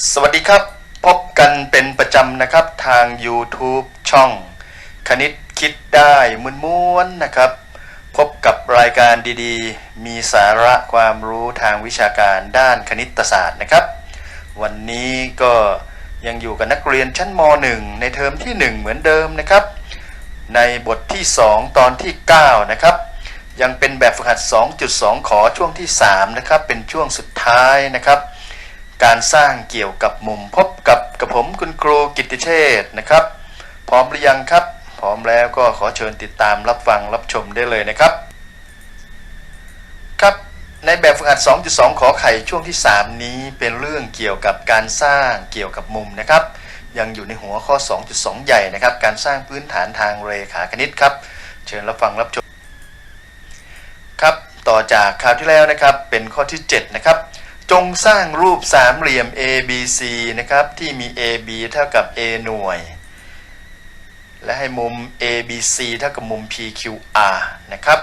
สวัสดีครับ พบกันเป็นประจำนะครับทาง YouTube ช่อง คณิตคิดได้มวนม้วนนะครับ พบกับรายการดีๆ มีสาระความรู้ทางวิชาการด้านคณิตศาสตร์นะครับ วันนี้ก็ยังอยู่กับนักเรียนชั้นม .1 ในเทอมที่ 1 เหมือนเดิมนะครับ ในบทที่ 2 ตอนที่ 9 นะครับ ยังเป็นแบบฝึกหัด 2.2 ขอช่วงที่ 3 นะครับ เป็นช่วงสุดท้ายนะครับ การสร้างเกี่ยวกับมุมพบกับกับผมคุณครูกิติเชษฐ์นะครับ พร้อมหรือยังครับ พร้อมแล้วก็ขอเชิญติดตามรับฟังรับชมได้เลยนะครับ ครับในแบบฝึกหัด 2.2 ขอไข่ช่วงที่ 3 นี้เป็นเรื่องเกี่ยวกับการสร้างเกี่ยวกับมุมนะครับ ยังอยู่ในหัวข้อ 2.2 ใหญ่นะครับ การสร้างพื้นฐานทางเรขาคณิตครับ เชิญรับฟังรับชมครับ ต่อจากคราวที่แล้วนะครับ เป็นข้อที่ 7 นะครับ จงสร้างรูปสามเหลี่ยม ABC นะครับ ที่มี AB เท่ากับ A หน่วย และให้มุม ABC เท่ากับมุม PQR นะครับ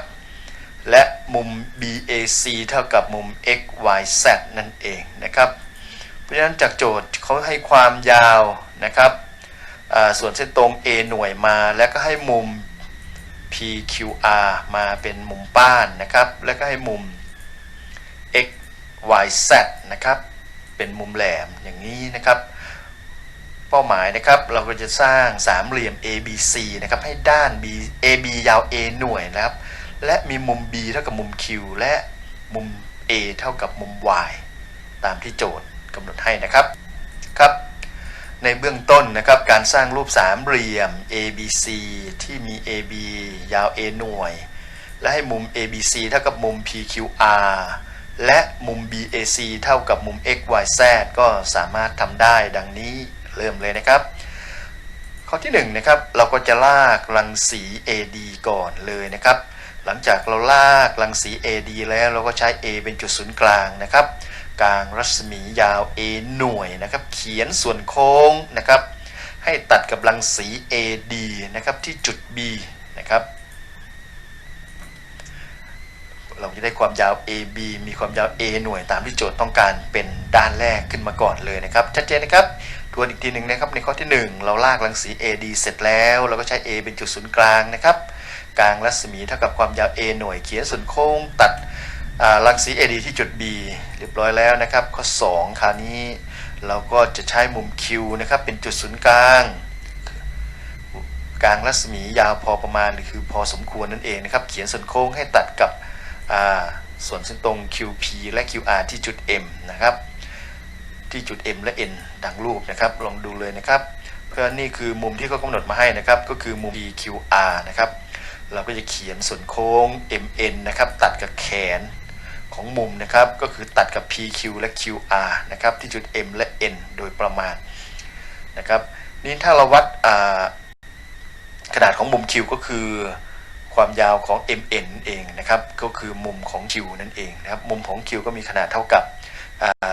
และมุม BAC เท่ากับมุม XYZ นั่นเองนะครับ เพราะฉะนั้นจากโจทย์เขาให้ความยาวนะครับส่วนเส้นตรง A หน่วยมา แล้วก็ให้มุม PQR มาเป็นมุมป้านนะครับ แล้วก็ให้มุม YZ นะครับ เป็นมุมแหลมอย่างนี้นะครับ เป้าหมายนะครับเราก็จะสร้างสามเหลี่ยม ABC นะครับให้ด้าน B AB ยาว A หน่วยนะครับ และมีมุม B เท่ากับมุม Q และมุม A เท่ากับมุม Y ตามที่โจทย์กำหนดให้นะครับครับ ในเบื้องต้นนะครับการสร้างรูปสามเหลี่ยม ABC ที่มี AB ยาว A หน่วย และให้มุม ABC เท่ากับมุม PQR และมุม BAC เท่ากับมุม XYZ ก็สามารถทำได้ดังนี้เริ่มเลยนะครับ ข้อที่1นงนะครับเราก็จะลากรังสี AD ก่อนเลยนะครับ หลังจากเราลากรังสี AD แล้วเราก็ใช้ A เป็นจุดศูนย์กลางนะครับ กลางรัศมียาว A หน่วยนะครับ เขียนส่วนโค้งนะครับ ให้ตัดกับรังสี AD นะครับที่จุด B นะครับ เราจะได้ความยาว AB มีความยาว A หน่วยตามที่โจทย์ต้องการเป็นด้านแรกขึ้นมาก่อนเลยนะครับ ชัดเจนนะครับทวนอีกทีหนึ่งนะครับในข้อที่ 1 เราลากรังสี AD เสร็จแล้วเราก็ใช้ A เป็นจุดศูนย์กลางนะครับกลางรัศมีเท่ากับความยาว A หน่วยเขียนส่วนโค้งตัดรังสี AD ที่จุด B เรียบร้อยแล้วนะครับ ข้อ 2 คราวนี้เราก็จะใช้มุม Q นะครับเป็นจุดศูนย์กลางกลางรัศมียาวพอประมาณหรือคือพอสมควรนั่นเองนะครับ เขียนส่วนโค้งให้ตัดกับ อ่าส่วนเส้นตรง QP และ QR ที่จุด M นะครับ ที่จุด M และ N ดังรูปนะครับ ลองดูเลยนะครับ เพื่อนี่คือมุมที่เขากำหนดมาให้นะครับ ก็คือมุม PQR นะครับ เราก็จะเขียนส่วนโค้ง MN นะครับ ตัดกับแขนของมุมนะครับ ก็คือตัดกับ PQ และ QR นะครับ ที่จุด M และ N โดยประมาณนะครับ นี่ถ้าเราวัดขนาดของมุม Q ก็คือ ความยาวของ MN เองนะครับก็คือมุมของ Q นั่นเองนะครับมุมของ Q ก็มีขนาดเท่ากับ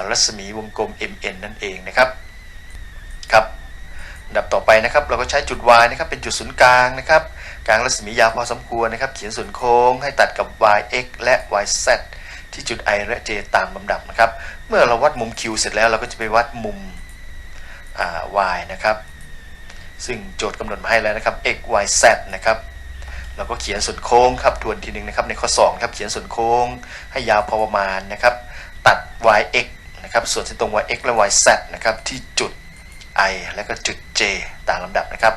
รัศมีวงกลม MN นั่นเองนะครับครับดับต่อไปนะครับเราก็ใช้จุด Y นะครับเป็นจุดศูนย์กลางนะครับกลางรัศมียาวพอสมควรนะครับ เขียนส่วนโค้งให้ตัดกับ YX และ YZ ที่จุด I และ J ตามลำดับนะครับ เมื่อเราวัดมุม Q เสร็จแล้วเราก็จะไปวัดมุมอ่า Y นะครับ ซึ่งโจทย์กำหนดมาให้แล้วนะครับ x y z นะครับ เราก็เขียนส่วนโค้งครับทวนทีหนึ่งนะครับในข้อ2ครับเขียนส่วนโค้งให้ยาวพอประมาณนะครับ ตัด yx นะครับส่วนเส้นตรง yx และ yz นะครับที่จุด i และก็จุด j ตามลำดับนะครับ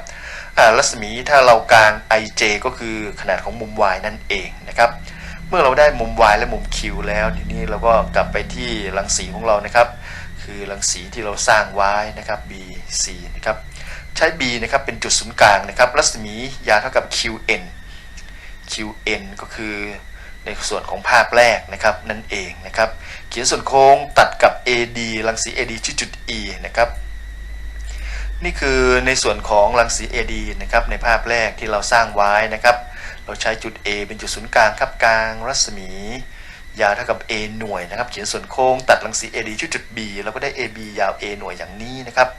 รัศมีถ้าเรากลาง ij ก็คือขนาดของมุม y นั่นเองนะครับเมื่อเราได้มุม y และมุม q แล้วทีนี้เราก็กลับไปที่รังสีของเรานะครับ คือรังสีที่เราสร้างไว้นะครับ bc นะครับใช้ b นะครับเป็นจุดศูนย์กลางนะครับรัศมียาวเท่ากับ qn qn ก็คือในส่วนของภาพแรกนะครับนั่นเองนะครับเขียนส่วนโค้งตัดกับ AD รังสี AD ที่จุด E นะครับนี่คือในส่วนของรังสี AD นะครับในภาพแรกที่เราสร้างไว้นะครับ เราใช้จุด A เป็นจุดศูนย์กลางครับกลางรัศมี ยาวเท่ากับ A หน่วยนะครับ เขียนส่วนโค้งตัดรังสี AD ที่จุด B เราก็ได้ AB ยาว A หน่วยอย่างนี้นะครับ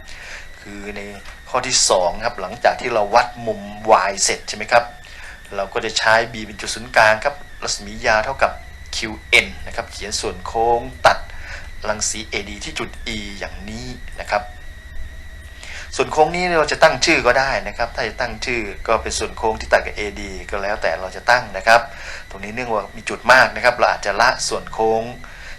คือในข้อที่2ครับหลังจากที่เราวัดมุม y เสร็จใช่ไหมครับ เราก็จะใช้ b เป็นจุดศูนย์กลางครับรัศมียาวเท่ากับ qn นะครับเขียนส่วนโค้งตัดรังสี AD ที่จุด E อย่างนี้นะครับ ส่วนโค้งนี้เราจะตั้งชื่อก็ได้นะครับ ถ้าจะตั้งชื่อก็เป็นส่วนโค้งที่ตัดกับ AD ก็แล้วแต่เราจะตั้งนะครับ ตรงนี้เนื่องว่ามีจุดมากนะครับ เราอาจจะละส่วนโค้ง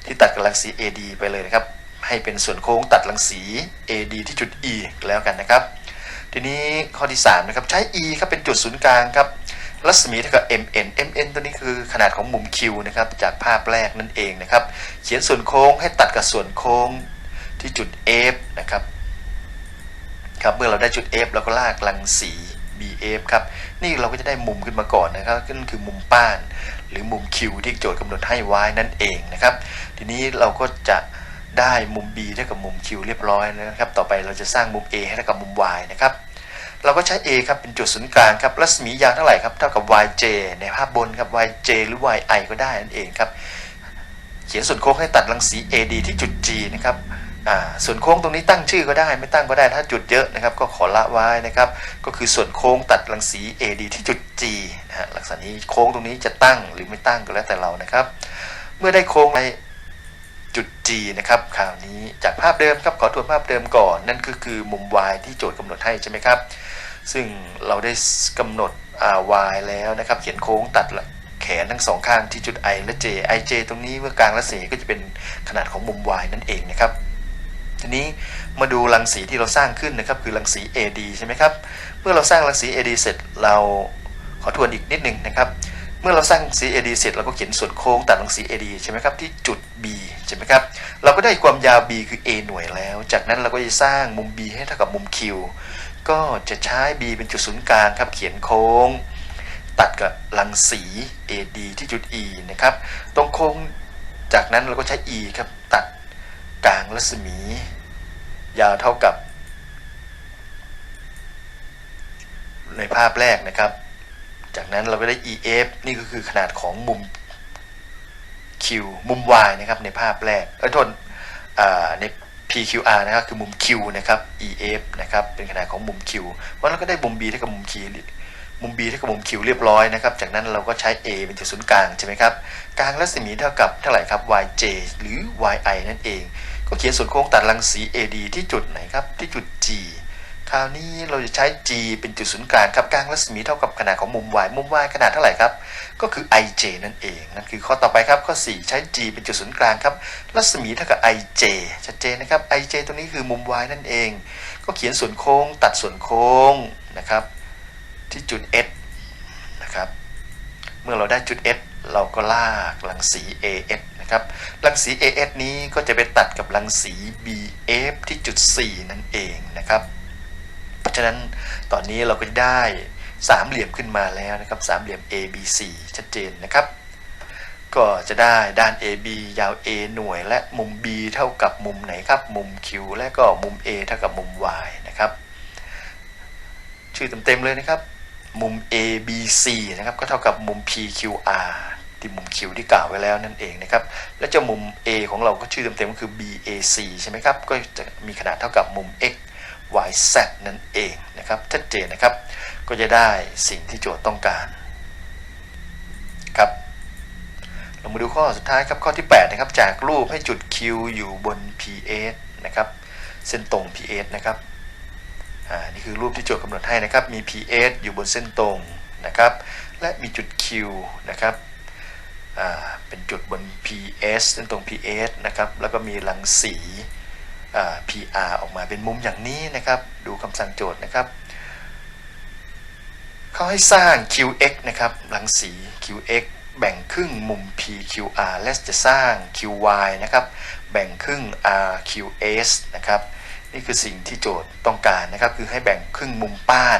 ที่ตัดกับรังสี AD ไปเลยนะครับ ให้เป็นส่วนโค้งตัดรังสี AD ที่จุด E แล้วกันนะครับ ทีนี้ข้อที่3นะครับใช้ E ครับเป็นจุดศูนย์กลางครับ รัศมีเท่ากับ mn mn ตัวนี้คือขนาดของมุม Q นะครับจากภาพแรกนั่นเองนะครับ เขียนส่วนโค้งให้ตัดกับส่วนโค้งที่จุด F นะครับครับเมื่อเราได้จุด F เราก็ลากรังสี BF ครับนี่เราก็จะได้มุมขึ้นมาก่อนนะครับนั่นคือมุมป้าน หรือมุม Q ที่โจทย์กำหนดให้ไว้นั่นเองนะครับ ทีนี้เราก็จะได้มุม B เท่ากับมุม Q เรียบร้อยนะครับ ต่อไปเราจะสร้างมุม A ให้เท่ากับมุม Y นะครับ เราก็ใช้ A ครับเป็นจุดศูนย์กลางครับรัศมียาวเท่าไหร่ครับเท่ากับ YJ ในภาพบนครับ YJ หรือ YI ก็ได้นั่นเองครับเขียนส่วนโค้งให้ตัดรังสี AD ที่จุด G นะครับส่วนโค้งตรงนี้ตั้งชื่อก็ได้ไม่ตั้งก็ได้ถ้าจุดเยอะนะครับ ก็ขอละไว้นะครับ ก็คือส่วนโค้งตัดรังสี AD ที่จุด G นะฮะลักษณะนี้โค้งตรงนี้จะตั้งหรือไม่ตั้งก็แล้วแต่เรานะครับ เมื่อได้โค้งในจุด G นะครับคราวนี้จากภาพเดิมครับขอทวนภาพเดิมก่อน นั่นก็คือมุม Y ที่โจทย์กำหนดให้ใช่ไหมครับ ซึ่งเราได้กำหนด y แล้วนะครับ เขียนโค้งตัดแขนทั้งสองข้างที่จุด i และ j i j ตรงนี้เมื่อกลางรัศมีก็จะเป็นขนาดของมุม y นั่นเองนะครับทีนี้มาดูรังสีที่เราสร้างขึ้นนะครับ คือรังสี AD ใช่ไหมครับ เมื่อเราสร้างรังสี AD เสร็จเราขอทวนอีกนิดหนึ่งนะครับ เมื่อเราสร้างรังสี AD เสร็จเราก็เขียนส่วนโค้งตัดรังสี AD ใช่ไหมครับที่จุด B ใช่ไหมครับ เราก็ได้ความยาว B คือ A หน่วยแล้ว จากนั้นเราก็จะสร้างมุม B ให้เท่ากับมุม Q ก็จะใช้ B เป็นจุดศูนย์กลางครับเขียนโค้ง ตัดกับรังสี AD ที่จุด E นะครับ ตรงโค้งจากนั้นเราก็ใช้ E ครับตัดกลางรัศมี ยาวเท่ากับ ในภาพแรกนะครับ จากนั้นเราก็ได้ EF นี่ก็คือขนาดของมุม Q มุม Y นะครับในภาพแรกเอ้ยโทษอ่าใน PQR นะครับคือมุม Q นะครับ EF นะครับเป็นขนาดของมุม Q เพราะเราก็ได้มุม B เท่ากับมุม Q มุม B เท่ากับมุม Q เรียบร้อยนะครับจากนั้นเราก็ใช้ A เป็นจุดศูนย์กลางใช่ไหมครับกลางรัศมีเท่ากับเท่าไหร่ครับ YJ หรือ YI นั่นเอง ก็เขียนส่วนโค้งตัดรังสี AD ที่จุดไหนครับที่จุด G คราวนี้เราจะใช้ G เป็นจุดศูนย์กลางครับกลางรัศมีเท่ากับขนาดของมุม Y มุม Y ขนาดเท่าไหร่ครับ ก็คือ IJ นั่นเอง นั่นคือข้อต่อไปครับ ข้อ 4 ใช้ G เป็นจุดศูนย์กลางครับ รัศมีเท่ากับ IJ ชัดเจนนะครับ IJ ตัวนี้คือมุม Y นั่นเอง ก็เขียนส่วนโค้งตัดส่วนโค้งนะครับ ที่จุด S นะครับ เมื่อเราได้จุด S เราก็ลากรังสี AS นะครับรังสี AS นี้ก็จะไปตัดกับรังสี BF ที่จุด 4 นั่นเอง ราะฉะนั้นตอนนี้เราก็ได้สามเหลี่ยมขึ้นมาแล้วนะครับสามเหลี่ยม ABC ชัดเจนนะครับ ก็จะได้ด้าน AB ยาว A หน่วยและมุม B เท่ากับมุมไหนครับ มุม Q และก็มุม A เท่ากับมุม Y นะครับ ชื่อเต็มๆเลยนะครับ มุม ABC นะครับก็เท่ากับมุม PQR ที่มุม Q ที่กล่าวไว้แล้วนั่นเองนะครับ และเจ้ามุม A ของเราก็ชื่อเต็มๆก็คือ BAC ใช่ไหมครับ ก็จะมีขนาดเท่ากับมุม X YZ นั่นเองนะครับชัดเจนนะครับ ก็จะได้สิ่งที่โจทย์ต้องการครับเรามาดูข้อสุดท้ายครับข้อที่ 8 นะครับ จากรูปให้จุด Q อยู่บน PS นะครับเส้นตรง PS นะครับอ่านี่คือรูปที่โจทย์กำหนดให้นะครับมี PS อยู่บนเส้นตรงนะครับและมีจุด Q นะครับเป็นจุดบน PS เส้นตรง PS นะครับแล้วก็มีรังสี PR ออกมาเป็นมุมอย่างนี้นะครับ ดูคำสั่งโจทย์นะครับ เขาให้สร้าง QX นะครับรังสี QX แบ่งครึ่งมุม PQR และจะสร้าง QY นะครับ แบ่งครึ่ง RQS นะครับ นี่คือสิ่งที่โจทย์ต้องการนะครับ คือให้แบ่งครึ่งมุมป้าน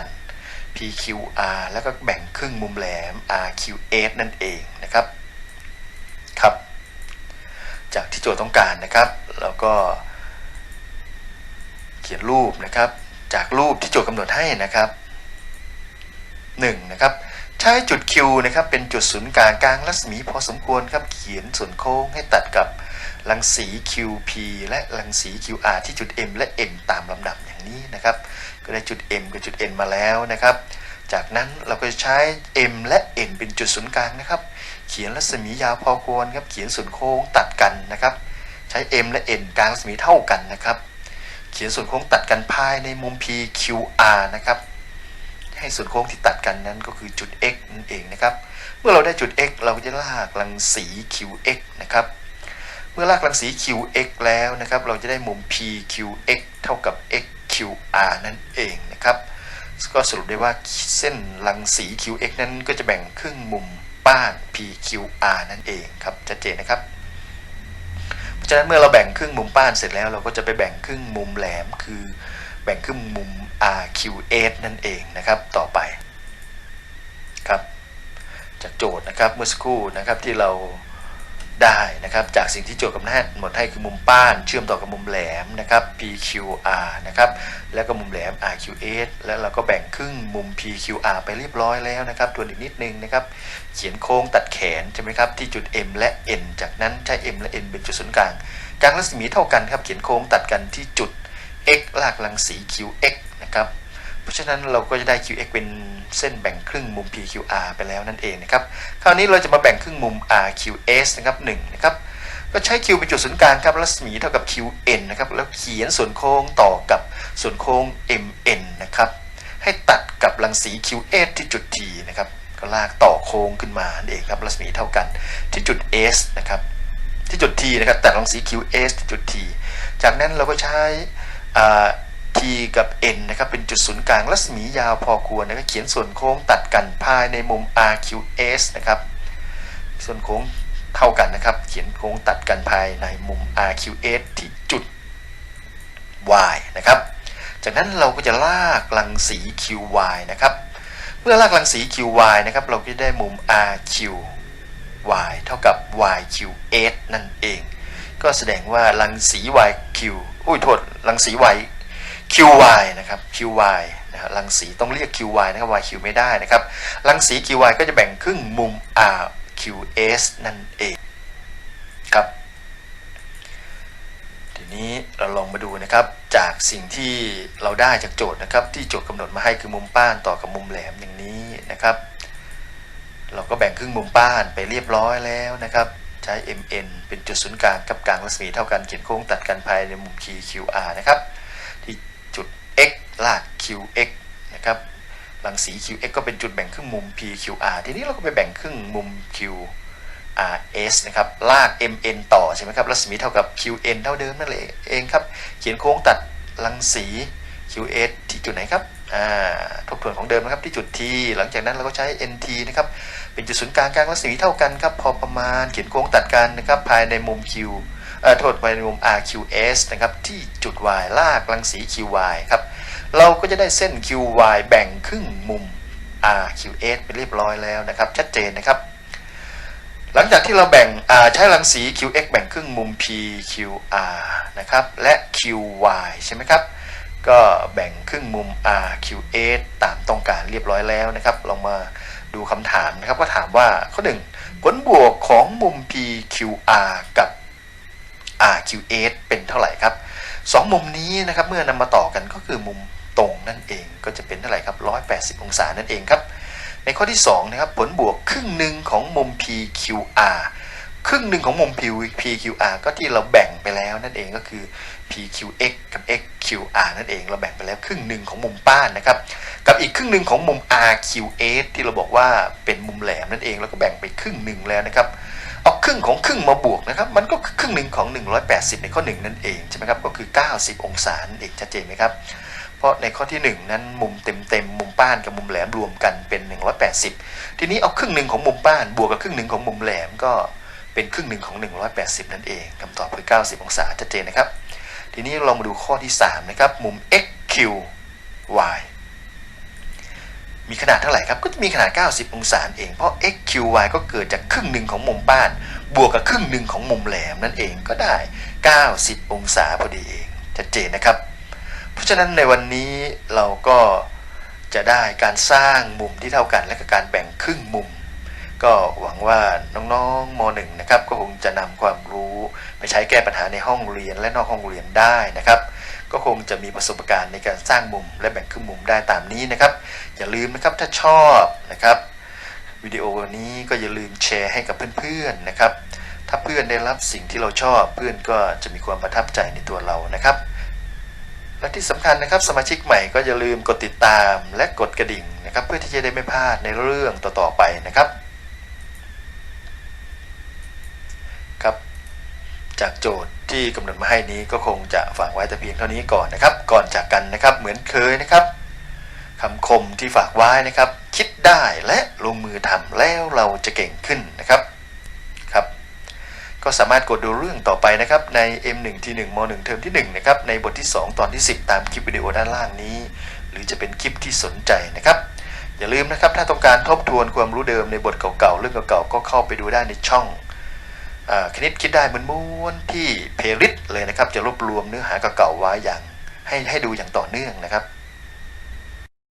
PQR แล้วก็แบ่งครึ่งมุมแหลม RQS นั่นเองนะครับ ครับ จากที่โจทย์ต้องการนะครับ แล้วก็ เขียนรูปนะครับ จากรูปที่โจทย์กำหนดให้นะครับ 1. นะครับใช้จุด Q นะครับเป็นจุดศูนย์กลางกลางรัศมีพอสมควรครับเขียนส่วนโค้งให้ตัดกับรังสี QP และรังสี QR ที่จุด M และ N ตามลำดับอย่างนี้นะครับ ก็ได้จุด M กับจุด N มาแล้วนะครับ จากนั้นเราก็จะใช้ M และ N เป็นจุดศูนย์กลางนะครับ เขียนรัศมียาวพอควรครับเขียนส่วนโค้งตัดกันนะครับ ใช้ m และ n กลางรัศมีเท่ากันนะครับ เขียนส่วนโค้งตัดกันภายในมุม PQR นะครับ ให้ส่วนโค้งที่ตัดกันนั้นก็คือจุด x นั่นเองนะครับ เมื่อเราได้จุด x เราก็จะลากรังสี qx นะครับ เมื่อลากรังสี qx แล้วนะครับ เราจะได้มุม pqx เท่ากับ xqr นั่นเองนะครับ ก็สรุปได้ว่าเส้นรังสี qx นั้นก็จะแบ่งครึ่งมุมบ้าน pqr นั่นเองครับ ชัดเจนนะครับะฉะนั้นเมื่อเราแบ่งครึ่งมุมป้านเสร็จแล้ว เราก็จะไปแบ่งครึ่งมุมแหลม คือแบ่งครึ่งมุม RQS นั่นเองนะครับ ต่อไปครับ จากโจทย์นะครับเมื่อสักครู่นะครับที่เรา ได้นะครับ จากสิ่งที่โจทย์กำหนดหมดให้คือมุมป้านเชื่อมต่อกับมุมแหลมนะครับ PQR นะครับ แล้วก็มุมแหลม RQS แล้วเราก็แบ่งครึ่งมุม PQR ไปเรียบร้อยแล้วนะครับทวนอีกนิดนึงนะครับ เขียนโค้งตัดแขนใช่ไหมครับที่จุด M และ N จากนั้นใช้ M และ N เป็นจุดศูนย์กลางกางรัศมีเท่ากันครับเขียนโค้งตัดกันที่จุด x ลากรังสี qx นะครับ เพราะฉะนั้นเราก็จะได้ qx เป็นเส้นแบ่งครึ่งมุม pqr ไปแล้วนั่นเองนะครับ คราวนี้เราจะมาแบ่งครึ่งมุม rqs นะครับ1นะครับ ก็ใช้ q เป็นจุดศูนย์กลางครับรัศมีเท่ากับ qn นะครับ แล้วเขียนส่วนโค้งต่อกับส่วนโค้ง mn นะครับ ให้ตัดกับรังสี qs ที่จุด t นะครับ ก็ลากต่อโค้งขึ้นมานั่นเองครับ รัศมีเท่ากันที่จุด s นะครับที่จุด t นะครับ ตัดรังสี qs ที่จุด t จากนั้นเราก็ใช้ t กับ n นะครับเป็นจุดศูนย์กลางรัศมียาวพอควรนะครับเขียนส่วนโค้งตัดกันภายในมุม RQS นะครับส่วนโค้งเท่ากันนะครับ เขียนโค้งตัดกันภายในมุม RQS ที่จุด y นะครับจากนั้นเราก็จะลากรังสี QY นะครับเมื่อลากรังสี QY นะครับเราก็จะได้มุม RQY เท่ากับ YQS นั่นเอง ก็แสดงว่ารังสี YQ อุ้ยโทษรังสี Y QY นะครับ QY นะฮะรังสีต้องเรียก QY นะครับ YQ ไม่ได้นะครับ รังสี QY ก็จะแบ่งครึ่งมุม RQS นั่นเองครับ ทีนี้เราลองมาดูนะครับ จากสิ่งที่เราได้จากโจทย์นะครับ ที่โจทย์กำหนดมาให้คือมุมป้านต่อกับมุมแหลมอย่างนี้นะครับ เราก็แบ่งครึ่งมุมป้านไปเรียบร้อยแล้วนะครับใช้ MN เป็นจุดศูนย์กลางกับกลางรัศมีเท่ากันเขียนโค้งตัดกันภายในมุม PQR นะครับ ลาก qx นะครับรังสี qx ก็เป็นจุดแบ่งครึ่งมุม PQR ทีนี้เราก็ไปแบ่งครึ่งมุม QRS นะครับ ลาก MN ต่อใช่ไหมครับ รัศมีเท่ากับ QN เท่าเดิมนั่นเองครับ เขียนโค้งตัดรังสี QS ที่จุดไหนครับทบทวนของเดิมนะครับที่จุด T หลังจากนั้นเราก็ใช้ NT นะครับ เป็นจุดศูนย์กลางกลางรัศมีเท่ากันครับ พอประมาณเขียนโค้งตัดกันนะครับ ภายในมุม Q เอ่อโทษภายในมุม RQS นะครับ ที่จุด Y ลากรังสี QY ครับ เราก็จะได้เส้น QY แบ่งครึ่งมุม RQS ไปเรียบร้อยแล้วนะครับ ชัดเจนนะครับ หลังจากที่เราแบ่งใช้รังสี QX แบ่งครึ่งมุม PQR นะครับ และ QY ใช่ไหมครับ ก็แบ่งครึ่งมุม RQS ตามต้องการเรียบร้อยแล้วนะครับ ลองมาดูคำถามนะครับ ก็ถามว่าข้อ1ผลบวกของมุม PQR กับ RQS เป็นเท่าไหร่ครับสองมุมนี้นะครับ เมื่อนำมาต่อกันก็คือมุม ตรงนั่นเองก็จะเป็นเท่าไหร่ครับ 180 องศานั่นเองครับ ในข้อที่2นะครับผลบวกครึ่งหนึ่งของมุม PQR ครึ่งหนึ่งของมุม PQR ก็ที่เราแบ่งไปแล้วนั่นเองก็คือ PQX กับ XQR นั่นเองเราแบ่งไปแล้วครึ่งหนึ่งของมุมป้านนะครับ กับอีกครึ่งหนึ่งของมุม RQS ที่เราบอกว่าเป็นมุมแหลมนั่นเองเราก็แบ่งไปครึ่งหนึ่งแล้วนะครับเอาครึ่งของครึ่งมาบวกนะครับ มันก็คือครึ่งหนึ่งของ 180 ในข้อ 1 นั่นเองใช่ไหมครับก็คือ 90 องศานั่นเองชัดเจนไหมครับ เพราะในข้อที่ 1 นั้นมุมเต็มๆมุมป้านกับมุมแหลมรวมกันเป็น 180 ทีนี้เอาครึ่งหนึ่งของมุมป้านบวกกับครึ่งหนึ่งของมุมแหลมก็เป็นครึ่งหนึ่งของ 180 นั่นเองคำตอบคือ 90 องศาชัดเจนนะครับ ทีนี้เรามาดูข้อที่ 3 นะครับ มุม XQY มีขนาดเท่าไหร่ครับ ก็จะมีขนาด 90 องศาเอง เพราะ XQY ก็เกิดจากครึ่งหนึ่งของมุมป้าน บวกกับครึ่งหนึ่งของมุมแหลมนั่นเองก็ได้ 90 องศาพอดีเองชัดเจนนะครับ ราะฉะนั้นในวันนี้เราก็จะได้การสร้างมุมที่เท่ากัน และก็การแบ่งครึ่งมุม ก็หวังว่าน้องๆม .1 นะครับก็คงจะนำความรู้ไปใช้แก้ปัญหาในห้องเรียนและนอกห้องเรียนได้นะครับ ก็คงจะมีประสบการณ์ในการสร้างมุม และแบ่งครึ่งมุมได้ตามนี้นะครับ อย่าลืมนะครับถ้าชอบนะครับวิดีโอนี้ก็อย่าลืมแชร์ให้กับเพื่อนๆนะครับ ถ้าเพื่อนได้รับสิ่งที่เราชอบเพื่อนก็จะมีความประทับใจในตัวเรานะครับ และที่สำคัญนะครับสมาชิกใหม่ก็อย่าลืมกดติดตามและกดกระดิ่งนะครับเพื่อที่จะได้ไม่พลาดในเรื่องต่อๆไปนะครับครับ จากโจทย์ที่กำหนดมาให้นี้ก็คงจะฝากไว้แต่เพียงเท่านี้ก่อนนะครับ ก่อนจากกันนะครับเหมือนเคยนะครับคำคมที่ฝากไว้นะครับ คิดได้และลงมือทำแล้วเราจะเก่งขึ้นนะครับ ก็สามารถกดดูเรื่องต่อไปนะครับใน M1 ที่1ม 1 เทอมที่1นะครับในบทที่ 2 ตอนที่ 10 ตามคลิปวิดีโอด้านล่างนี้ หรือจะเป็นคลิปที่สนใจนะครับ อย่าลืมนะครับถ้าต้องการทบทวนความรู้เดิมในบทเก่าๆเรื่องเก่าๆก็เข้าไปดูได้ในช่องอคณิตคิดได้เหมือนม้วนที่เพลิสเลยนะครับ จะรวบรวมเนื้อหาเก่าๆไว้อย่างให้ให้ดูอย่างต่อเนื่องนะครับ